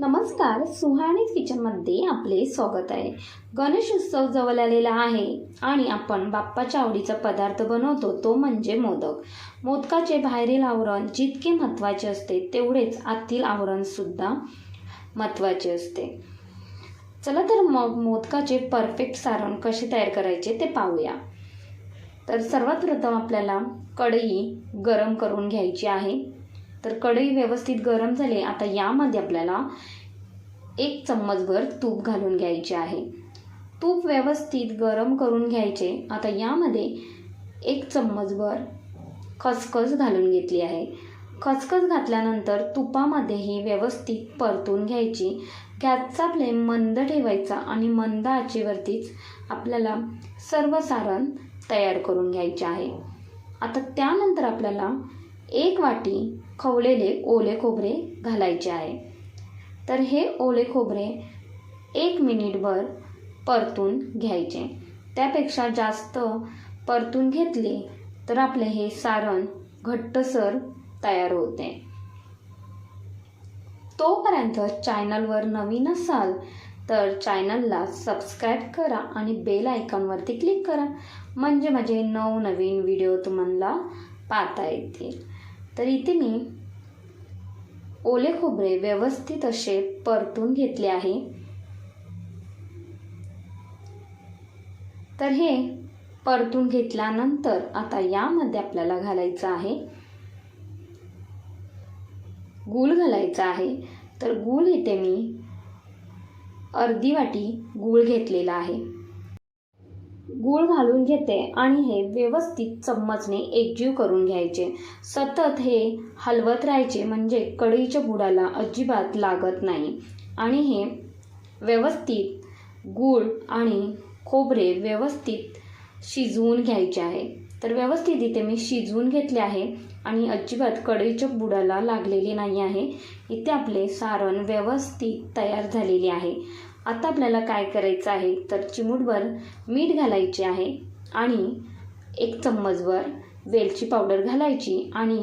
नमस्कार सुहाणी किचनमध्ये आपले स्वागत आहे. गणेश उत्सव जवळ आलेला आहे आणि आपण बाप्पाच्या आवडीचा पदार्थ बनवतो तो म्हणजे मोदक. मोदकाचे बाहेरील आवरण जितके महत्त्वाचे असते तेवढेच आतील आवरणसुद्धा महत्त्वाचे असते. चला तर मग मोदकाचे परफेक्ट सारण कसे तयार करायचे ते पाहूया. तर सर्वात प्रथम आपल्याला कढई गरम करून घ्यायची आहे. तर कढई व्यवस्थित गरम झाली. आता यामध्ये आपल्याला एक चम्मचभर तूप घालून घ्यायचे आहे. तूप व्यवस्थित गरम करून घ्यायचे. आता यामध्ये एक चम्मचभर खसखस घालून घेतली आहे. खसखस घातल्यानंतर तुपामध्येही व्यवस्थित परतून घ्यायची. गॅसचा फ्लेम मंद ठेवायचा आणि मंद आचेवरतीच आपल्याला सर्व सारण तयार करून घ्यायचे आहे. आता त्यानंतर आपल्याला एक वाटी खवलेले ओले खोबरे घालायचे आहे. तर हे ओले खोबरे एक मिनिटभर परतून घ्यायचे. त्यापेक्षा जास्त परतून घेतले तर आपले हे सारण घट्टसर तयार होते. तोपर्यंत चॅनलवर नवीन असाल तर चॅनलला सबस्क्राईब करा आणि बेल आयकॉनवरती क्लिक करा. म्हणजे माझे नवनवीन व्हिडिओ तुम्हाला पाहता येतील. तर इथे मी ओले खोबरे व्यवस्थित असे परतून घेतले आहे. तर हे परतून घेतल्यानंतर आता यामध्ये आपल्याला घालायचं आहे. गूळ घालायचा आहे. तर गूळ इथे मी अर्धी वाटी गूळ घेतलेला आहे. गूळ घालून घेते आणि हे व्यवस्थित चम्मचने एकजीव करून घ्यायचे. सतत हे हलवत राहायचे म्हणजे कढईच्या बुडाला अजिबात लागत नाही. आणि हे व्यवस्थित गूळ आणि खोबरे व्यवस्थित शिजवून घ्यायचे आहे. तर व्यवस्थित इथे मी शिजवून घेतले आहे आणि अजिबात कढईच्या बुडाला लागलेले नाही आहे. इथे आपले सारण व्यवस्थित तयार झालेले आहे. आता आपल्याला काय करायचं आहे? तर चिमूटभर मीठ घालायचे आहे आणि एक चम्मचभर वेलची पावडर घालायची आणि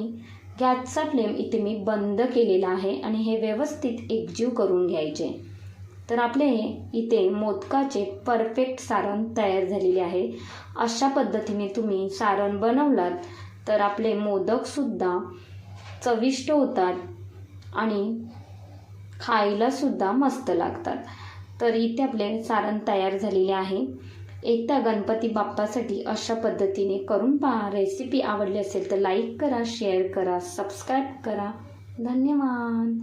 गॅसचा फ्लेम इथे मी बंद केलेला आहे आणि हे व्यवस्थित एकजीव करून घ्यायचे. तर आपले इथे मोदकाचे परफेक्ट सारण तयार झालेले आहे. अशा पद्धतीने तुम्ही सारण बनवलात तर आपले मोदकसुद्धा चविष्ट होतात आणि खायलासुद्धा मस्त लागतात. तर इथे आपले सारण तयार झालेले आहे. एकदा गणपती बाप्पासाठी अशा पद्धतीने करून पहा. रेसिपी आवडली असेल तर लाईक करा शेअर करा सबस्क्राईब करा. धन्यवाद!